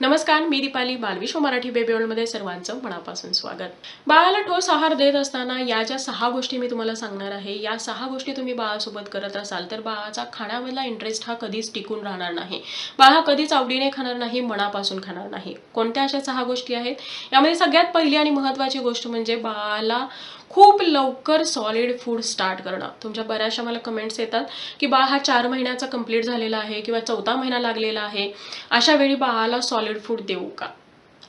नमस्कार मी दीपाली बालविश्व मराठी बेबी सर्वांचं मनापासून स्वागत. बाळाला ठोस आहार देत असताना या ज्या सहा गोष्टी मी तुम्हाला सांगणार आहे या सहा गोष्टी तुम्ही बाळासोबत करत असाल तर बाळाचा खाण्यामधला इंटरेस्ट हा कधीच टिकून राहणार नाही. बाळ हा कधीच आवडीने खाणार नाही मनापासून खाणार नाही. कोणत्या अशा सहा गोष्टी आहेत? यामध्ये सगळ्यात पहिली आणि महत्त्वाची गोष्ट म्हणजे बाळाला खूप लवकर सॉलिड फूड स्टार्ट करणं. तुमच्या बऱ्याचशा मला कमेंट्स येतात की बाळ हा चार महिन्याचा कंप्लीट झालेला आहे किंवा चौथा महिना लागलेला आहे. अशा वेळी बाळाला सॉलिड फूड देऊ का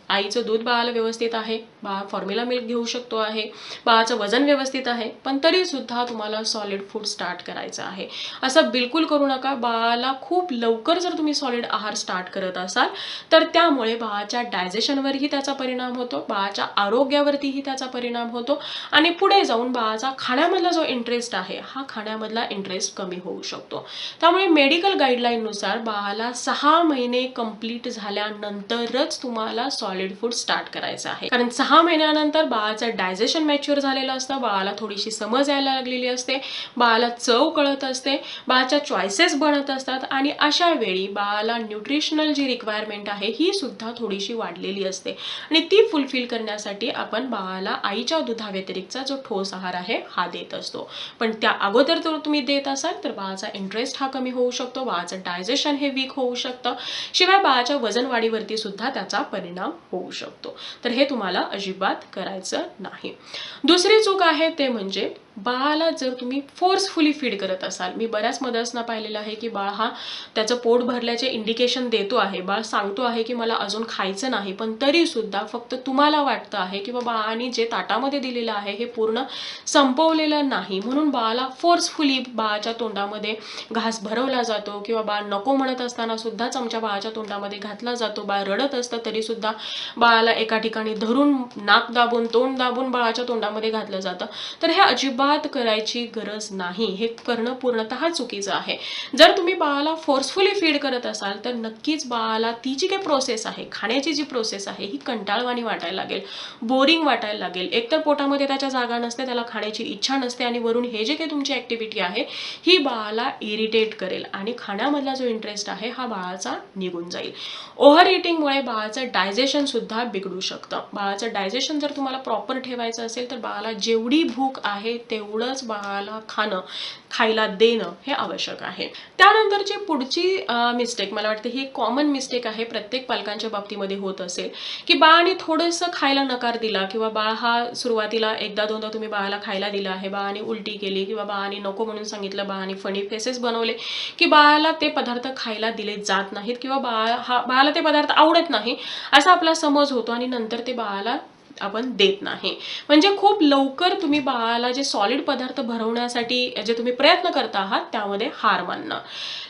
आईचं दूध बाळाला व्यवस्थित आहे बाळा फॉर्म्युला मिल्क घेऊ शकतो आहे बाळाचं वजन व्यवस्थित आहे पण तरीसुद्धा तुम्हाला सॉलिड फूड स्टार्ट करायचं आहे. असं बिलकुल करू नका. बाळाला खूप लवकर जर तुम्ही सॉलिड आहार स्टार्ट करत असाल तर त्यामुळे बाळाच्या डायजेशनवरही त्याचा परिणाम होतो बाळाच्या आरोग्यावरतीही त्याचा परिणाम होतो आणि पुढे जाऊन बाळाचा खाण्यामधला जो इंटरेस्ट आहे हा खाण्यामधला इंटरेस्ट कमी होऊ शकतो. त्यामुळे मेडिकल गाईडलाईननुसार बाळाला सहा महिने कंप्लीट झाल्यानंतरच तुम्हाला सॉलिड फूड स्टार्ट करायचं आहे. कारण सहा महिन्यानंतर बाळाचं डायजेशन मॅच्युअर झालेलं असतं बाळाला थोडीशी समज यायला लागलेली असते बाळाला चव कळत असते बाळाच्या चॉईसेस बनत असतात आणि अशा वेळी बाळाला न्यूट्रिशनल जी रिक्वायरमेंट आहे ही सुद्धा थोडीशी वाढलेली असते. आणि ती फुलफिल करण्यासाठी आपण बाळाला आईच्या दुधाव्यतिरिक्तचा जो ठोस आहार आहे हा देत असतो. पण त्या अगोदर जर तुम्ही देत असाल तर बाळाचा इंटरेस्ट हा कमी होऊ शकतो बाळाचं डायजेशन हे वीक होऊ शकतं. शिवाय बाळाच्या वजन वाढीवरती सुद्धा त्याचा परिणाम होऊ शकतो. तर हे तुम्हाला अजिबात करायचं नाही. दुसरी चूक आहे ते म्हणजे बाळाला जर तुम्ही फोर्सफुली फीड करत असाल मी बऱ्याच मदर्सना पाहिलेलं आहे की बाळ हा त्याचं पोट भरल्याचे इंडिकेशन देतो आहे. बाळ सांगतो आहे की मला अजून खायचं नाही पण तरीसुद्धा फक्त तुम्हाला वाटतं आहे की बाबा आणि जे ताटामध्ये दिलेलं आहे हे पूर्ण संपवलेलं नाही. म्हणून बाळाला फोर्सफुली बाळाच्या तोंडामध्ये घास भरवला जातो किंवा बाळ नको म्हणत असताना सुद्धा चमचा बाळाच्या तोंडामध्ये घातला जातो. बाळ रडत असतं तरीसुद्धा बाळाला एका ठिकाणी धरून नाक दाबून तोंड दाबून बाळाच्या तोंडामध्ये घातलं जातं. तर हे अजिबात करायची गरज नाही. हे करणं पूर्णतः चुकीचं आहे. जर तुम्ही बाळाला फोर्सफुली फीड करत असाल तर नक्कीच बाळाला ती जी काही प्रोसेस आहे? खाण्याची जी प्रोसेस आहे ही कंटाळवाणी वाटायला लागेल बोरिंग वाटायला लागेल. एकतर पोटामध्ये त्याच्या जागा नसते त्याला खाण्याची इच्छा नसते आणि वरून हे जे काही तुमची ॲक्टिव्हिटी आहे ही बाळाला इरिटेट करेल आणि खाण्यामधला जो इंटरेस्ट आहे हा बाळाचा निघून जाईल. ओव्हर इटिंगमुळे बाळाचं डायजेशन सुद्धा बिघडू शकतं. बाळाचं डायजेशन जर तुम्हाला प्रॉपर ठेवायचं असेल तर बाळाला जेवढी भूक आहे तेवढंच बाळाला खाणं खायला देणं हे आवश्यक आहे. त्यानंतरची पुढची मिस्टेक मला वाटते ही कॉमन मिस्टेक आहे प्रत्येक पालकांच्या बाबतीमध्ये होत असेल. की बाळाने थोडंसं खायला नकार दिला किंवा बाळ हा सुरुवातीला एकदा दोनदा तुम्ही बाळाला खायला दिला आहे बाळाने उलटी केली किंवा बाळाने नको म्हणून सांगितलं बाळाने फणी फेसेस बनवले की बाळाला ते पदार्थ खायला दिले जात नाहीत किंवा बाळ हा बाळाला ते पदार्थ आवडत नाही असा आपला समज होतो आणि नंतर ते बाळाला आपण देत नाही. म्हणजे खूप लवकर तुम्ही बाळाला जे सॉलिड पदार्थ भरवण्यासाठी जे तुम्ही प्रयत्न करता आहात त्यामध्ये हार मानणं.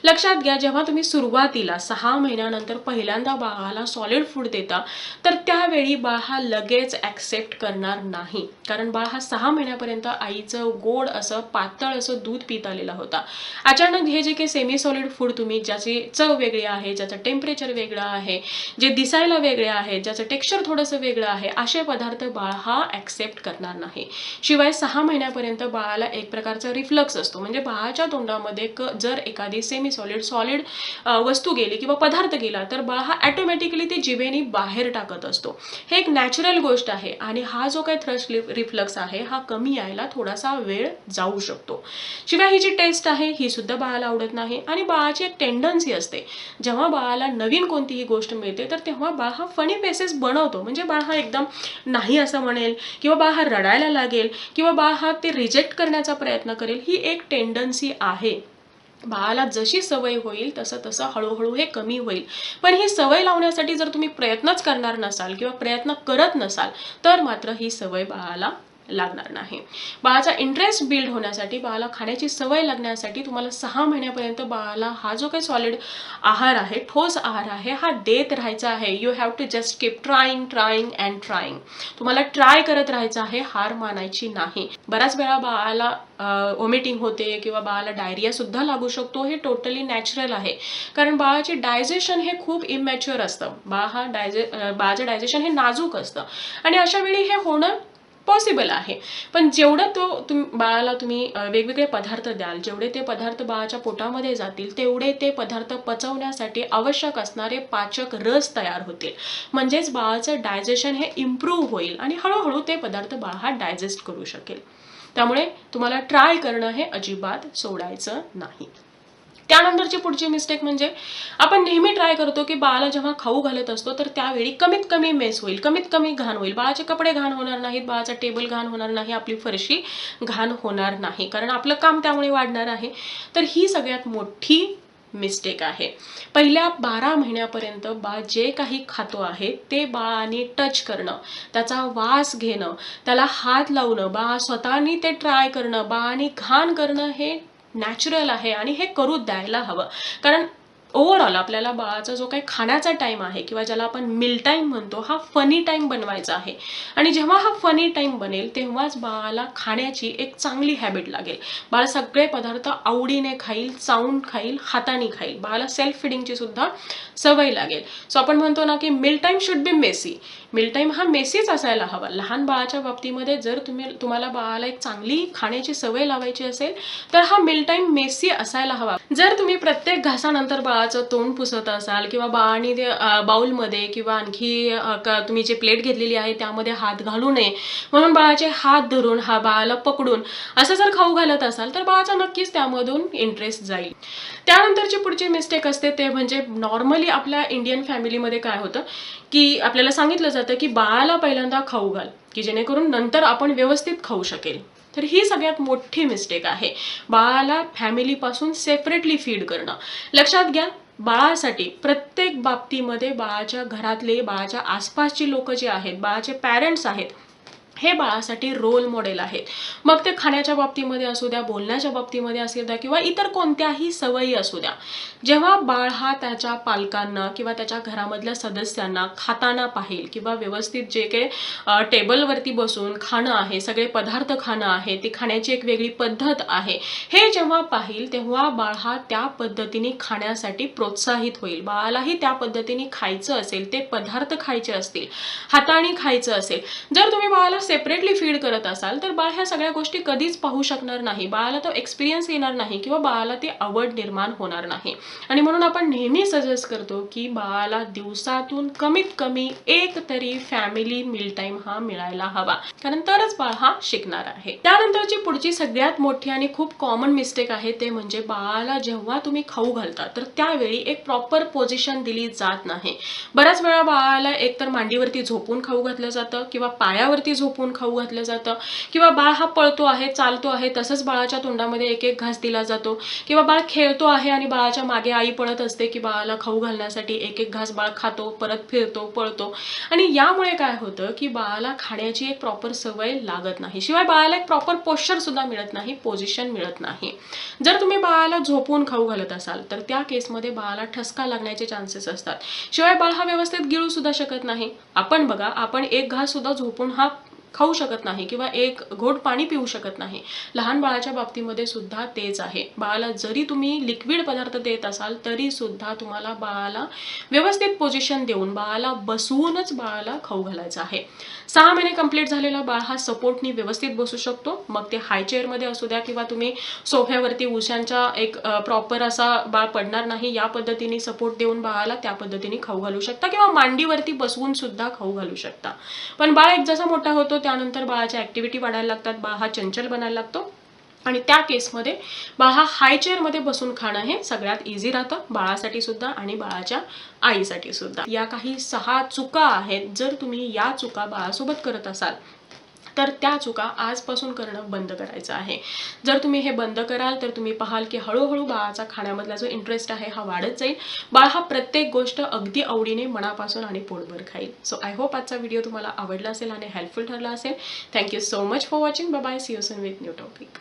लक्षात घ्या जेव्हा तुम्ही सुरुवातीला सहा महिन्यानंतर पहिल्यांदा बाळाला सॉलिड फूड देता तर त्यावेळी बाळ हा लगेच ॲक्सेप्ट करणार नाही. कारण बाळ हा सहा महिन्यापर्यंत आईचं गोड असं पातळ असं दूध पित आलेला होता. अचानक हे जे काही सेमी सॉलिड फूड तुम्ही ज्याची चव वेगळी आहे ज्याचं टेम्परेचर वेगळं आहे जे दिसायला वेगळे आहे ज्याचं टेक्स्चर थोडंसं वेगळं आहे असे पदार्थ बाळ हा ॲक्सेप्ट करणार नाही. शिवाय सहा महिन्यापर्यंत बाळाला एक प्रकारचा रिफ्लक्स असतो. म्हणजे बाळाच्या तोंडामध्ये क जर एखादी सेमी सॉलिड सॉलिड वस्तू गेली किंवा पदार्थ गेला तर बाळ हा ॲटोमॅटिकली ते जिभेने बाहेर टाकत असतो. हे एक नॅचरल गोष्ट आहे आणि हा जो काही थ्रश रिफ्लक्स आहे हा कमी यायला थोडासा वेळ जाऊ शकतो. शिवाय ही जी टेस्ट आहे ही सुद्धा बाळाला आवडत नाही आणि बाळाची एक टेंडन्सी असते. जेव्हा बाळाला नवीन कोणतीही गोष्ट मिळते तर तेव्हा बाळ हा फनी फेसेस बनवतो. म्हणजे बाळ हा एकदम नाही असं म्हणेल किंवा बा हा रडायला लागेल किंवा बाळ हा ते रिजेक्ट करण्याचा प्रयत्न करेल ही एक टेंडन्सी आहे. बाळाला जशी सवय होईल तसं तसं हळूहळू हे कमी होईल. पण ही सवय लावण्यासाठी जर तुम्ही प्रयत्नच करणार नसाल किंवा प्रयत्न करत नसाल तर मात्र ही सवय बाळाला लागणार नाही. बाळाचा इंटरेस्ट बिल्ड होण्यासाठी बाळाला खाण्याची सवय लागण्यासाठी तुम्हाला सहा महिन्यापर्यंत बाळाला हा जो काही सॉलिड आहार आहे ठोस आहार आहे हा देत राहायचा आहे. You have to just keep trying trying and trying तुम्हाला ट्राय करत राहायचं आहे हार मानायची नाही. बऱ्याच वेळा बाळाला ओमिटिंग होते किंवा बाळाला डायरिया सुद्धा लागू शकतो हे टोटली नॅचरल आहे. कारण बाळाचे डायजेशन हे खूप इमॅच्युअर असतं. बाळ हा डायजे बाळाचं डायजेशन हे नाजूक असतं. आणि अशा वेळी हे होणं पॉसिबल आहे. पण जेवढं तो तुम बाळाला तुम्ही वेगवेगळे पदार्थ द्याल जेवढे ते पदार्थ बाळाच्या पोटामध्ये जातील तेवढे ते पदार्थ पचवण्यासाठी आवश्यक असणारे पाचक रस तयार होतील. म्हणजेच बाळाचं डायजेशन हे इम्प्रूव्ह होईल आणि हळूहळू ते पदार्थ बाळ हा डायजेस्ट करू शकेल. त्यामुळे तुम्हाला ट्राय करणं हे अजिबात सोडायचं नाही. त्यानंतरची पुढची मिस्टेक म्हणजे आपण नेहमी ट्राय करतो की बाळाला जेव्हा खाऊ घालत असतो तर त्यावेळी कमीत कमी मेस होईल कमीत कमी घाण होईल. बाळाचे कपडे घाण होणार नाहीत बाळाचा टेबल घाण होणार नाही आपली फरशी घाण होणार नाही. कारण आपलं काम त्यामुळे वाढणार आहे. तर ही सगळ्यात मोठी मिस्टेक आहे. पहिल्या बारा महिन्यापर्यंत बाळ जे काही खातो आहे ते बाळाने टच करणं त्याचा वास घेणं त्याला हात लावणं बाळा स्वतःनी ते ट्राय करणं बाळाने घाण करणं हे नॅचरल आहे आणि हे करू द्यायला हवं. कारण ओव्हरऑल आपल्याला बाळाचा जो काही खाण्याचा टाईम आहे किंवा ज्याला आपण मिल टाईम म्हणतो हा फनी टाईम बनवायचा आहे. आणि जेव्हा हा फनी टाईम बनेल तेव्हाच बाळाला खाण्याची एक चांगली हॅबिट लागेल. बाळ सगळे पदार्थ आवडीने खाईल चावून खाईल हाताने खाईल. बाळाला सेल्फ फिडिंगची सुद्धा सवय लागेल. सो आपण म्हणतो ना की meal time should be messy meal time हा मेसीच असायला हवा. लहान बाळाच्या बाबतीमध्ये जर तुम्ही तुम्हाला बाळाला एक चांगली खाण्याची सवय लावायची असेल तर हा मिल टाईम मेसी असायला हवा. जर तुम्ही प्रत्येक घासानंतर बाळाचं तोंड पुसत असाल किंवा बाळाने बाऊलमध्ये किंवा आणखी तुम्ही जे प्लेट घेतलेली आहे त्यामध्ये हात घालू नये म्हणून बाळाचे हात धरून हा बाळाला पकडून असं जर खाऊ घालत असाल तर बाळाचा नक्कीच त्यामधून इंटरेस्ट जाईल. त्यानंतरची पुढची मिस्टेक असते ते म्हणजे नॉर्मली आपल्या इंडियन फॅमिलीमध्ये काय होतं की आपल्याला सांगितलं जातं की बाळाला पहिल्यांदा खाऊ घाल की जेणेकरून नंतर आपण व्यवस्थित खाऊ शकेल. तर ही सगळ्यात मोठी मिस्टेक आहे. बाळाला फॅमिलीपासून सेपरेटली फीड करणं. लक्षात घ्या बाळासाठी प्रत्येक बाबतीमध्ये बाळाच्या घरातले बाळाच्या आसपासची लोक जे आहेत बाळाचे पॅरेंट्स आहेत हे बाळासाठी रोल मॉडेल आहेत. मग ते खाण्याच्या बाबतीमध्ये असू द्या बोलण्याच्या बाबतीमध्ये असू द्या किंवा इतर कोणत्याही सवयी असू द्या. जेव्हा बाळ हा त्याच्या पालकांना किंवा त्याच्या घरामधल्या सदस्यांना खाताना पाहिल किंवा व्यवस्थित जे काही टेबलवरती बसून खाणं आहे सगळे पदार्थ खाणं आहे ती खाण्याची एक वेगळी पद्धत आहे. हे जेव्हा पाहिल तेव्हा बाळ हा त्या पद्धतीने खाण्यासाठी प्रोत्साहित होईल. बाळालाही त्या पद्धतीने खायचं असेल ते पदार्थ खायचे असतील हाताने खायचं असेल. जर तुम्ही बाळाला सेपरेटली फीड करत असाल तर बाळ ह्या सगळ्या गोष्टी कधीच पाहू शकणार नाही. बाळाला तो एक्सपिरियन्स येणार नाही किंवा बाळाला ती आवड निर्माण होणार नाही. आणि म्हणून आपण नेहमी सजेस्ट करतो की बाळाला दिवसातून कमीत कमी एक तरी फॅमिली मिल टाइम हा मिळायला हवा. कारण तरच बाळ हा शिकणार आहे. त्यानंतरची पुढची सगळ्यात मोठी आणि खूप कॉमन मिस्टेक आहे ते म्हणजे बाळाला जेव्हा तुम्ही खाऊ घालता तर त्यावेळी एक प्रॉपर पोझिशन दिली जात नाही. बऱ्याच वेळा बाळाला एकतर मांडीवरती झोपून खाऊ घातलं जातं किंवा पायावरती झोपून खाऊ घातलं जातं? किंवा बाळ हा पळतो आहे चालतो आहे तसंच बाळाच्या तोंडामध्ये एक एक घास दिला जातो. किंवा बाळ खेळतो आहे आणि बाळाच्या मागे आई पळत असते की बाळाला खाऊ घालण्यासाठी एक एक घास बाळ खातो परत फिरतो पळतो. आणि यामुळे काय होतं की बाळाला खाण्याची एक प्रॉपर सवय लागत नाही. शिवाय बाळाला एक प्रॉपर पोश्चर सुद्धा मिळत नाही पोझिशन मिळत नाही. जर तुम्ही बाळाला झोपून खाऊ घालत असाल तर त्या केसमध्ये बाळाला ठसका लागण्याचे चान्सेस असतात. शिवाय बाळ हा व्यवस्थित गिळू सुद्धा शकत नाही. आपण बघा आपण एक घास सुद्धा झोपून हा खाऊ शकत नाही किंवा एक घोट पाणी पिऊ शकत नाही. लहान बाळाच्या बाबतीमध्ये सुद्धा तेच आहे. बाळाला जरी तुम्ही लिक्विड पदार्थ देत असाल तरी सुद्धा तुम्हाला बाळाला व्यवस्थित पोझिशन देऊन बाळाला बसवूनच बाळाला खाऊ घालायचं आहे. सहा महिने कंप्लीट झालेला बाळ हा सपोर्टनी व्यवस्थित बसू शकतो. मग ते हाय चेअरमध्ये असू द्या किंवा तुम्ही सोफ्यावरती उशांचा एक प्रॉपर असा बाळ पडणार नाही या पद्धतीने सपोर्ट देऊन बाळाला त्या पद्धतीने खाऊ घालू शकता किंवा मांडीवरती बसवून सुद्धा खाऊ घालू शकता. पण बाळ एक जसा मोठा होतो त्यानंतर बाळाच्या ऍक्टिव्हिटी वाढायला लागतात बाळ हा चंचल बनायला लागतो. आणि त्या केसमध्ये बाळ हा हाय चेअरमध्ये बसून खाणं हे सगळ्यात इझी राहतं. बाळासाठी सुद्धा आणि बाळाच्या आईसाठी सुद्धा. या काही सहा चुका आहेत. जर तुम्ही या चुका बाळासोबत करत असाल तर त्या चुका आजपासून करणं बंद करायचं आहे. जर तुम्ही हे बंद कराल तर तुम्ही पाहाल की हळूहळू बाळाचा खाण्यामधला जो इंटरेस्ट आहे हा वाढत जाईल. बाळ हा प्रत्येक गोष्ट अगदी आवडीने मनापासून आणि पोटभर खाईल. सो आय होप आजचा व्हिडिओ तुम्हाला आवडला असेल आणि हेल्पफुल ठरला असेल. Thank you so much for watching bye see you with new topic